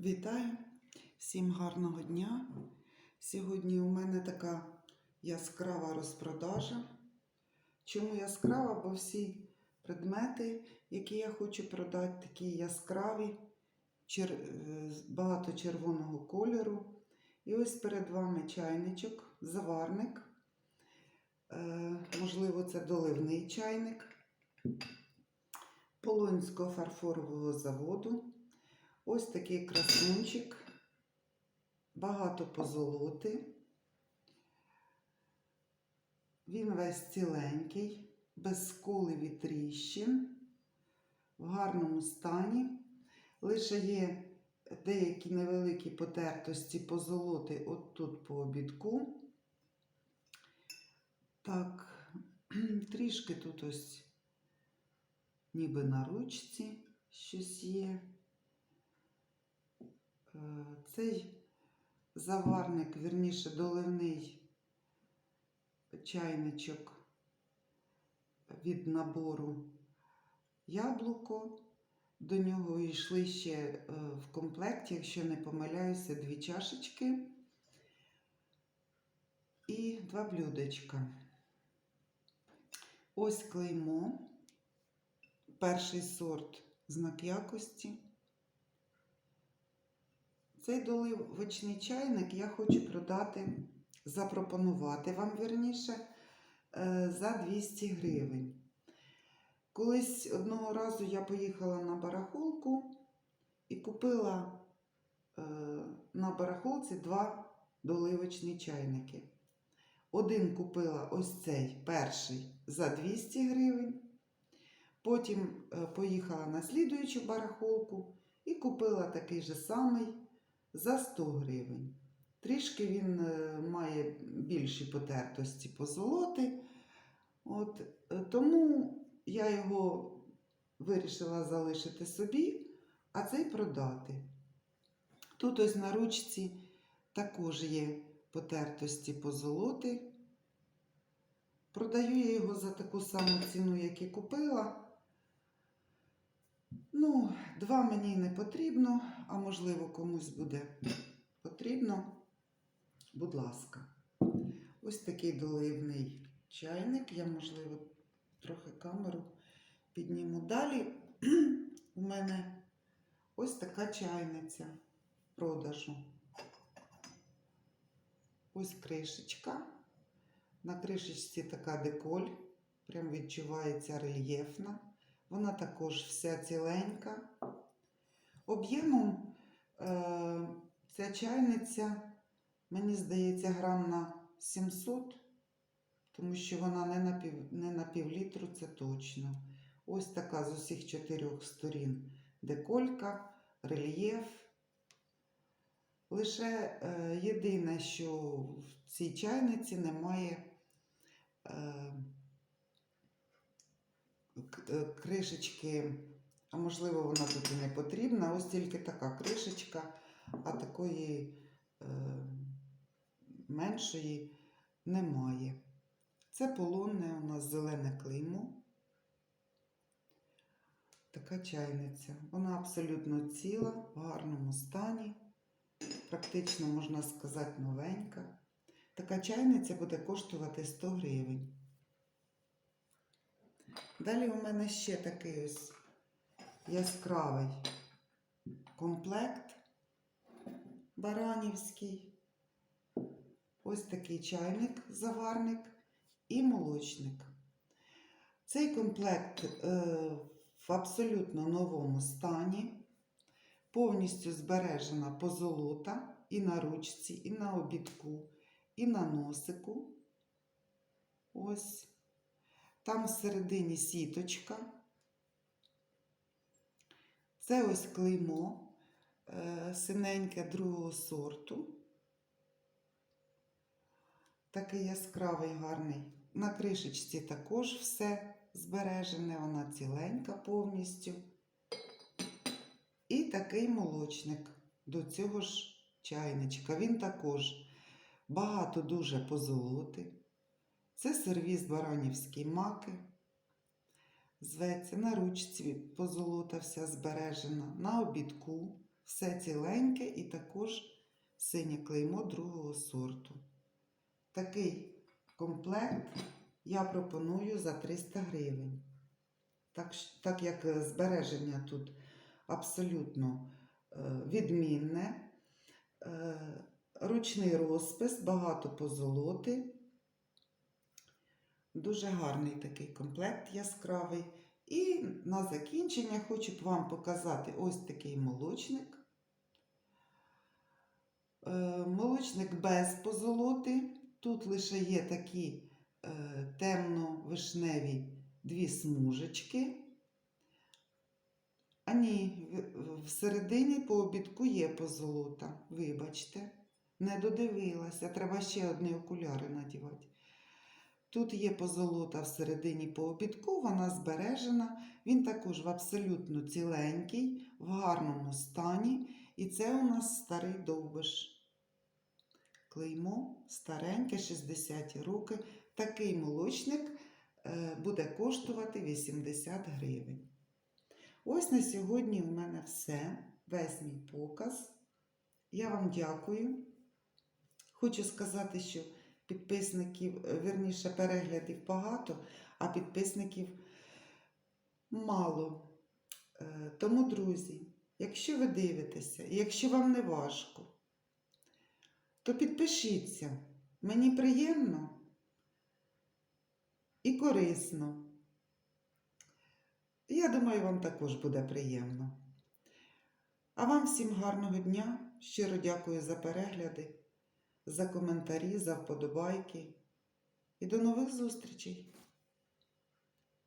Вітаю! Всім гарного дня! Сьогодні у мене така яскрава розпродажа. Чому яскрава? Бо всі предмети, які я хочу продати, такі яскраві, чер... е, багато червоного кольору. І ось перед вами чайничок, заварник. Е, можливо, це доливний чайник Полонського фарфорового заводу. Ось такий красунчик, багато позолоти. Він весь ціленький, без скулів і тріщин, в гарному стані. Лише є деякі невеликі потертості позолоти от тут по обідку. Так, трішки тут ось ніби на ручці щось є. Е, Цей заварник, вірніше, доливний чайничок від набору яблуко. До нього йшли ще е, в комплекті, якщо не помиляюся, дві чашечки і два блюдечка. Ось клеймо, перший сорт знак якості. Цей доливочний чайник я хочу продати, запропонувати вам вірніше е, за 200 гривень. Колись одного разу я поїхала на барахолку і купила е, на барахолці два доливочні чайники. Один купила ось цей перший за 200 гривень. Потім е, поїхала на слідуючу барахолку і купила такий же самий за 100 гривень. Трішки він е, має більші потертості позолоти. От, е, тому я його вирішила залишити собі, а цей продати. Тут ось на ручці також є потертості позолоти. Продаю я його за таку саму ціну, як і купила. Ну, два мені не потрібно, а можливо комусь буде потрібно. Будь ласка. Ось такий доливний чайник. Я, можливо, трохи камеру підніму. Далі у мене ось така чайниця продажу. Ось кришечка. На кришечці така деколь, прям відчувається рельєфна. Вона також вся ціленька. Об'ємом е, ця чайниця, мені здається, грам на 700, тому що вона не на, пів, не на півлітру, це точно. Ось така з усіх чотирьох сторін деколька, рельєф. Лише е, єдине, що в цій чайниці немає. Е, кришечки, а можливо, вона тут і не потрібна. Ось тільки така кришечка, а такої е, меншої немає. Це полонне у нас зелене клеймо. Така чайниця. Вона абсолютно ціла, в гарному стані. Практично, можна сказати, новенька. Така чайниця буде коштувати 100 гривень. Далі у мене ще такий ось яскравий комплект баранівський. Ось такий чайник, заварник і молочник. Цей комплект е, в абсолютно новому стані, повністю збережена позолота і на ручці, і на обідку, і на носику. Ось. Там всередині сіточка. Це ось клеймо е, синеньке другого сорту. Такий яскравий гарний. На кришечці також все збережене, вона ціленька повністю. І такий молочник до цього ж чайничка. Він також багато дуже позолоти. Це сервіз баранівські маки. Зветься на ручці позолота вся збережена, на обідку все ціленьке і також синє клеймо другого сорту. Такий комплект я пропоную за 300 гривень. Так, так як збереження тут абсолютно е, відмінне, е, ручний розпис, багато позолоти. Дуже гарний такий комплект яскравий. І на закінчення хочу вам показати ось такий молочник. Е, Молочник без позолоти. Тут лише є такі е, темно-вишневі дві смужечки. А ні, всередині по обідку є позолота. Вибачте, не додивилася. Треба ще одні окуляри надівати. Тут є позолота всередині по вона збережена. Він також в абсолютно ціленький, в гарному стані. І це у нас старий довбиш. Клеймо стареньке, 60 роки. Такий молочник е, буде коштувати 80 гривень. Ось на сьогодні у мене все. Весь мій показ. Я вам дякую. Хочу сказати, що підписників, е, вірніше, переглядів багато, а підписників мало. Е, Тому, друзі, якщо ви дивитеся, якщо вам не важко, то підпишіться. Мені приємно і корисно. Я думаю, вам також буде приємно. А вам всім гарного дня. Щиро дякую за перегляди, за коментарі, за вподобайки. І до нових зустрічей!